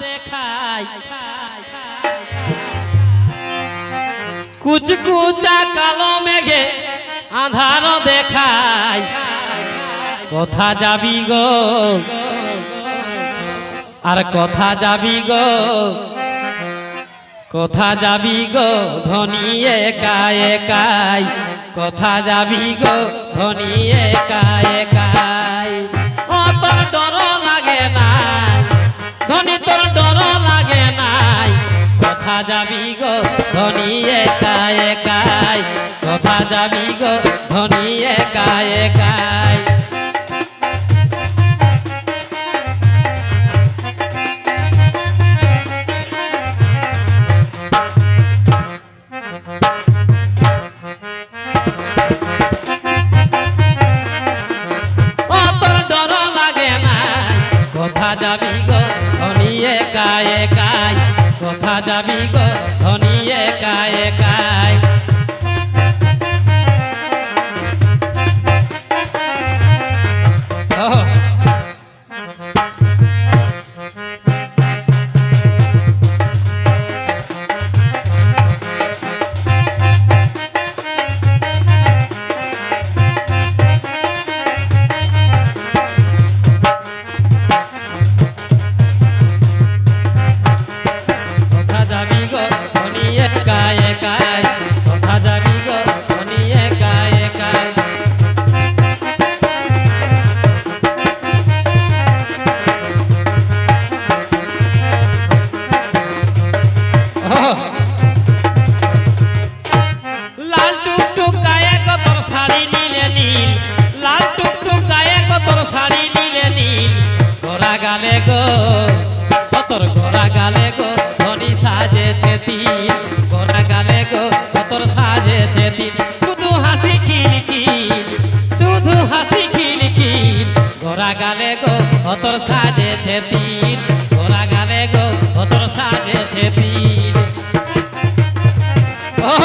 দেখায় কুচকুচা কালো মেঘে আধার দেখায় কথা যাবি গো। আর কথা যাবি গো। কথা যাবি গো, ধনী একাই একাই। কথা যাবি গো, ধনী একাই একাই। কথা যাবি গো ধনী একাই একাই, কথা যাবি গো ধনী একাই। একাই যাবি গো ধনী একাই। কথা যাবি গো? গো কতর গোরা গালে গো, ধনী সাজেছে তিল গোরা গালে গো কতর সাজেছে তিল শুধু হাসি খিল খিল শুধু হাসি খিল খিল গোরা গালে গো কতর সাজেছে তিল গোরা গালে গো কতর সাজেছে তিল ওহ!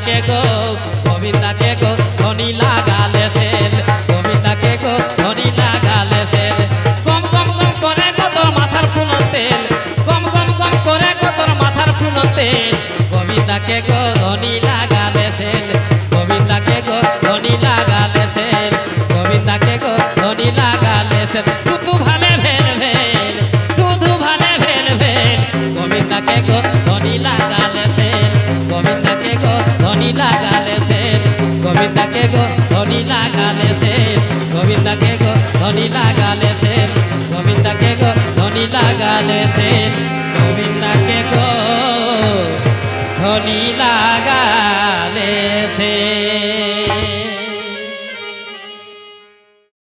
গোবিন্দাকে গো গোবিন্দাকে গো, ধনী লাগালে সেল গোবিন্দাকে গো, ধনী লাগালে সেল গম গম গম করে গো তোর মাথার ফুলন তেল। গম গম গম করে গো তোর মাথার ফুলন তেল। গোবিন্দাকে গো, ধনী লাগালে সেল গোবিন্দাকে গো, ধনী লাগালে সেল গোবিন্দাকে গো, ধনী লাগালে সেল শুধু ভালে ভেল ভেল, শুধু ভালে ভেল ভেল। গোবিন্দাকে গো গোবিন্দাকে গো, ধনি লাগালে সে, গোবিন্দাকে গো, ধনি লাগালে সে, গোবিন্দাকে গো, ধনি লাগালে সে, গোবিন্দাকে গো, ধনি